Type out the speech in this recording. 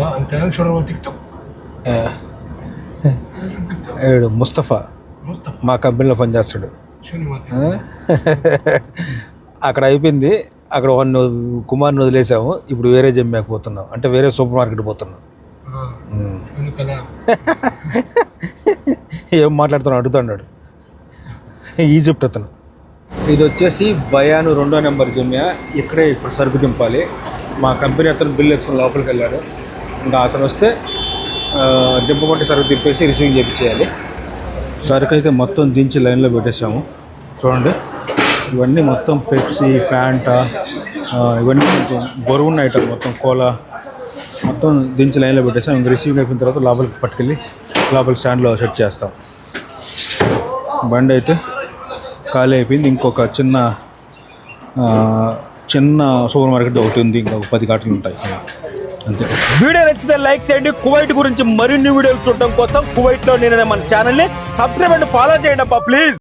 బా అంతే చూడమని టిక్టాక్ ఆ, ఈడు ముస్తఫా ముస్తఫా మా కంపెనీలో పనిచేస్తాడు? అక్కడ అయిపోయింది. అక్కడ వన్ కుమార్ని వదిలేసాము. ఇప్పుడు వేరే జమ్మాకి పోతున్నాం. అంటే వేరే సూపర్ మార్కెట్ పోతున్నాం. ఏం మాట్లాడుతున్నాడు అడుగుతున్నాడు ఈజిప్ట్ అతను. ఇది వచ్చేసి బయాను రెండో నెంబర్ జమ్యా ఇక్కడే ఇప్పుడు సరుకు దింపాలి. మా కంపెనీ అతను బిల్ ఎత్తుకుని లోపలికి వెళ్ళాడు. ఇంకా అతను వస్తే దెబ్బ కొట్టి సరుకు తిప్పేసి రిసీవింగ్ చేయించేయాలి సరుకు అయితే మొత్తం దించి లైన్లో పెట్టేసాము చూడండి. ఇవన్నీ మొత్తం పెప్సీ ప్యాంటా ఇవన్నీ కొంచెం బరువున్న ఐటమ్ మొత్తం కోలా. మొత్తం దించి లైన్లో పెట్టేసాం ఇంక రిసీవింగ్ అయిపోయిన తర్వాత లోపలికి పట్టుకెళ్ళి లోపల స్టాండ్లో సెట్ చేస్తాం. బండి అయితే ఖాళీ అయిపోయింది. ఇంకొక చిన్న చిన్న సూపర్ మార్కెట్ ఒకటి ఉంది. ఇంకొక పది కాటలు ఉంటాయి. వీడియో నచ్చితే లైక్ చేయండి. కువైట్ గురించి మరిన్ని వీడియోలు చూడడం కోసం కువైట్లో నేను మన ఛానల్ని సబ్స్క్రైబ్ అండ్ ఫాలో చేయండి అప్ప ప్లీజ్